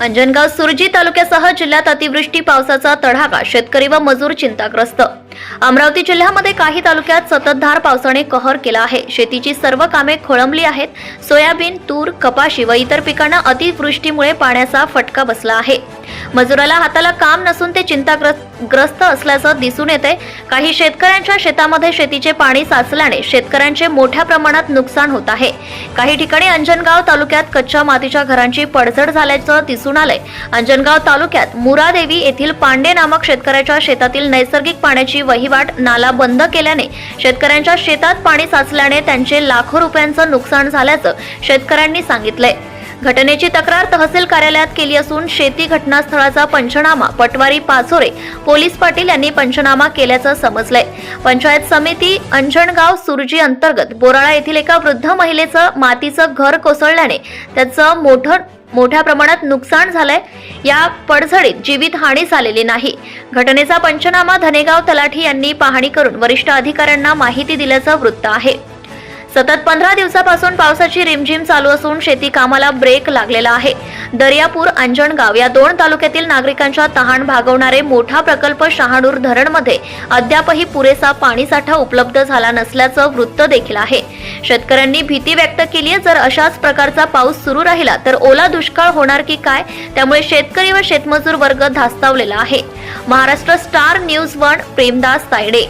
अंजनगाव सुरजी तालुक्यासह जिल्ह्यात अतिवृष्टी पावसाचा तडाखा शेतकरी व मजूर चिंताग्रस्त अमरावती जिल्ह्यामध्ये काही तालुक्यात सततधार पावसाने कहर केला आहे. शेतीची सर्व कामे खोळंबली आहेत. सोयाबीन तूर कपाशी व इतर पिकांना अतिवृष्टीमुळे पाण्याचा फटका बसला आहे. मजुराला हाताला काम नसून ते चिंताग्रस्त असल्याचं दिसून येते काही शेतकऱ्यांच्या शेतामध्ये शेतीचे पाणी साचल्याने शेतकऱ्यांचे मोठ्या प्रमाणात नुकसान होत आहे. काही ठिकाणी अंजनगाव तालुक्यात कच्च्या मातीच्या घरांची पडझड झाल्याचं दिसून आलंय. अंजनगाव तालुक्यात मुरादेवी येथील पांडे नामक शेतकऱ्याच्या शेतातील नैसर्गिक पाण्याची वहिवाट नाला बंद केल्याने शेतकऱ्यांच्या शेतात पाणी साचल्याने त्यांचे लाखो रुपयांचं नुकसान झाल्याचं शेतकऱ्यांनी सांगितलंय. घटनेची तक्रार तहसील कार्यालयात केली असून शेती घटनास्थळाचा पंचनामा पटवारी पाचोरे पोलीस पाटील यांनी पंचनामा केल्याचं समजलंय. पंचायत समिती अंजणगाव सुरजी अंतर्गत बोराळा येथील एका वृद्ध महिलेचं मातीचं घर कोसळल्याने त्याचं मोठं मोठ्या प्रमाणात नुकसान झालंय. या पडझडीत जीवित हानी झालेली नाही. घटनेचा पंचनामा धनेगाव तलाठी यांनी पाहणी करून वरिष्ठ अधिकाऱ्यांना माहिती दिल्याचं वृत्त आहे. सतत पंधरा दिवसापासून पावसाची रिमझिम चालू असून शेती कामाला ब्रेक लागलेला आहे. दर्यापूर अंजणगाव या दोन तालुक्यातील नागरिकांच्या तहान भागवणारे मोठा प्रकल्प शहाणूर धरणमध्ये अद्यापही पुरेसा पाणीसाठा उपलब्ध झाला नसल्याचं वृत्त देखील आहे. शेतकऱ्यांनी भीती केली आहे जर अशाच प्रकारचा पाऊस सुरू राहिला तर ओला दुष्काळ होणार की काय? त्यामुळे शेतकरी व शेतमजूर वर्ग धास्तावलेला आहे. Maharashtra star news one Premdas Tayde.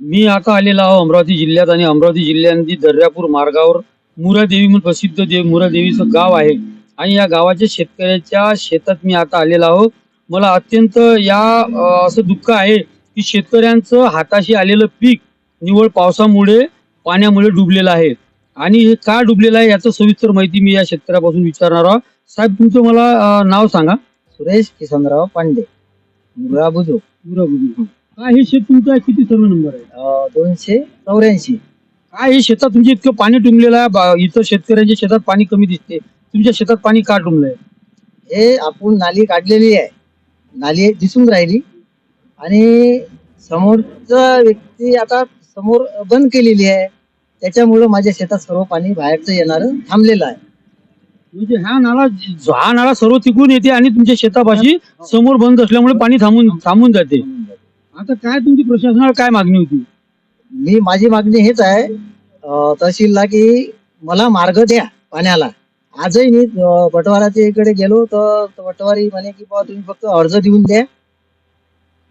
मी आता आलेला आहो अमरावती जिल्ह्यात आणि अमरावती जिल्ह्यातील दर्यापूर मार्गावर मुरादेवी म्हणून प्रसिद्ध देव मुरादेवीचं गाव आहे. आणि या गावाच्या शेतकऱ्याच्या शेतात मी आता आलेला आहो. मला अत्यंत या असं दुःख आहे की शेतकऱ्यांचं हाताशी आलेलं पीक निवळ पावसामुळे पाण्यामुळे डुबलेलं आहे. आणि हे का डुबलेलं आहे याचं सविस्तर माहिती मी या शेतकऱ्यापासून विचारणार आहोत. साहेब तुमचं मला नाव सांगा. सुरेश किसनराव पांडे बुजुर्ग मुरादेवी काय हे शेत तुमचं किती सर्व नंबर आहे? दोनशे चौऱ्याऐंशी. काय हे शेतात तुमचे इतकं पाणी टुंबलेलं आहे? इतर शेतकऱ्यांच्या शेतात पाणी कमी दिसते. तुमच्या शेतात पाणी का टुंबलंय हे आपण नाली काढलेली आहे. नाली दिसून राहिली. आणि समोरचा व्यक्ती आता समोर बंद केलेली आहे. त्याच्यामुळं माझ्या शेतात सर्व पाणी बाहेरचं येणार थांबलेलं आहे. म्हणजे हा नाला हा नाला सर्व तिकडून येते आणि तुमच्या शेतापाशी समोर बंद असल्यामुळे पाणी थांबून थांबून जाते. आता काय तुमची प्रशासनाला काय मागणी होती? मी माझी मागणी हेच आहे तहसीलला की मला मार्ग द्या पाण्याला. आजही मी अं, पटवाराच्या इकडे गेलो तर पटवारी म्हणे की बाबा तुम्ही फक्त अर्ज देऊन द्या.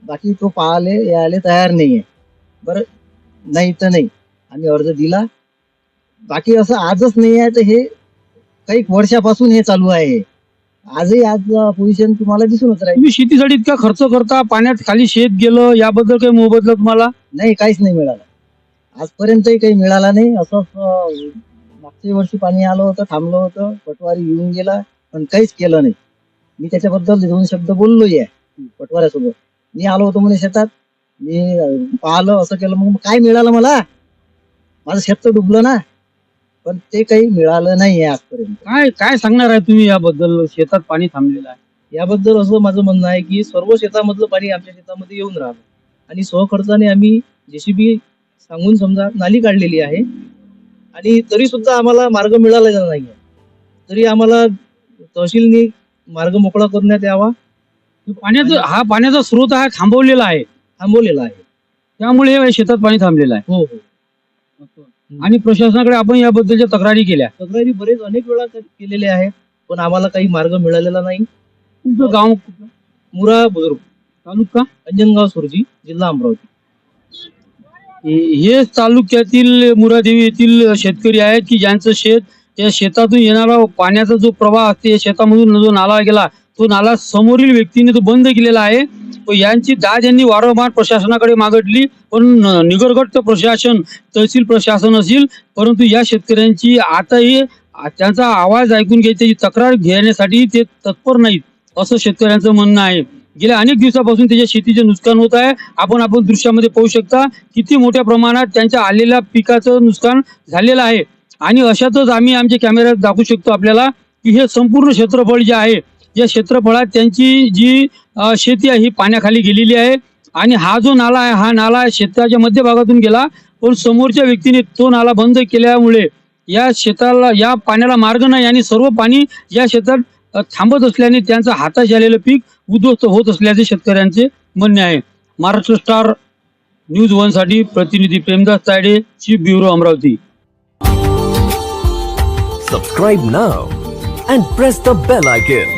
बाकी तो पाहाले यायला तयार नाहीये. बरं नाही तर नाही. आम्ही अर्ज दिला. बाकी असं आजच नाही आहे तर हे काही वर्षापासून हे चालू आहे. आजही आज पोझिशन तुम्हाला दिसूनच राहील. तुम्ही शेतीसाठी इतका खर्च करता पाण्यात खाली शेत गेलं याबद्दल काही मोबदला तुम्हाला नाही काहीच नाही मिळालं. आजपर्यंतही काही मिळाला नाही. असंच मागच्या वर्षी पाणी आलं होतं थांबलं होतं पटवारी येऊन गेला पण काहीच केलं नाही. मी त्याच्याबद्दल दोन शब्द बोललोय आहे पटवाऱ्यासोबत. मी आलो होतो म्हणे शेतात. मी पाहिलं असं केलं मग काय मिळालं मला? माझं शेत तर डुबलं ना. पण ते काही मिळालं नाही आजपर्यंत. काय काय सांगणार आहे तुम्ही याबद्दल? शेतात पाणी थांबलेलं आहे. याबद्दल असं माझं म्हणणं आहे की सर्व शेतामधलं पाणी आमच्या शेतामध्ये येऊन राहिलं. आणि स्वखर्चाने आम्ही जेसीबी सांगून समजा नाली काढलेली आहे. आणि तरी सुद्धा आम्हाला मार्ग मिळालेला नाही तरी आम्हाला तहसीलने मार्ग मोकळा करण्यात यावा पाण्याचा हा पाण्याचा स्रोत हा थांबवलेला आहे. थांबवलेला आहे. त्यामुळे हे शेतात पाणी थांबलेलं आहे. हो हो. आणि प्रशासनाकडे आपण याबद्दलच्या तक्रारी केल्या. तक्रारी बरेच अनेक वेळा केलेल्या आहेत पण आम्हाला काही मार्ग मिळालेला नाही. तुमचं गाव कुठलं? मुरा बुजुर्ग तालुका? अंजनगाव सुरजी जिल्हा अमरावती. हे हे तालुक्यातील मुरादेवी येथील शेतकरी आहेत की ज्यांचं शेत त्या शेतातून येणारा पाण्याचा जो प्रवाह असते शेतामधून जो नाला गेला तो नाला समोरील व्यक्तीने तो बंद केलेला आहे. यांची दाद यांनी वारंवार प्रशासनाकडे मागितली. पण न- निगरगट प्रशासन तहसील प्रशासन असेल परंतु या शेतकऱ्यांची आताही त्यांचा आवाज ऐकून घ्यायची तक्रार घेण्यासाठी ते तत्पर नाहीत असं शेतकऱ्यांचं म्हणणं आहे. गेल्या अनेक दिवसापासून त्याच्या शेतीचे नुकसान होत आहे. आपण आपण दृश्यामध्ये पाहू शकता किती मोठ्या प्रमाणात त्यांच्या आलेल्या पिकाचं नुकसान झालेलं आहे. आणि अशातच आम्ही आमच्या कॅमेऱ्यात दाखवू शकतो आपल्याला की हे संपूर्ण क्षेत्रफळ जे आहे या क्षेत्रफळात त्यांची जी शेती आहे ही पाण्याखाली गेलेली आहे. आणि हा जो नाला आहे हा नाला शेताच्या मध्यभागातून गेला. पण समोरच्या व्यक्तीने तो नाला बंद केल्यामुळे या शेताला या पाण्याला मार्ग नाही आणि सर्व पाणी या शेतात थांबत असल्याने त्यांचं हाताशी आलेलं पीक उद्ध्वस्त होत असल्याचे शेतकऱ्यांचे म्हणणे आहे. महाराष्ट्र स्टार न्यूज वनसाठी प्रतिनिधी Premdas Tayde chief bureau Amravati. Subscribe now and press the bell icon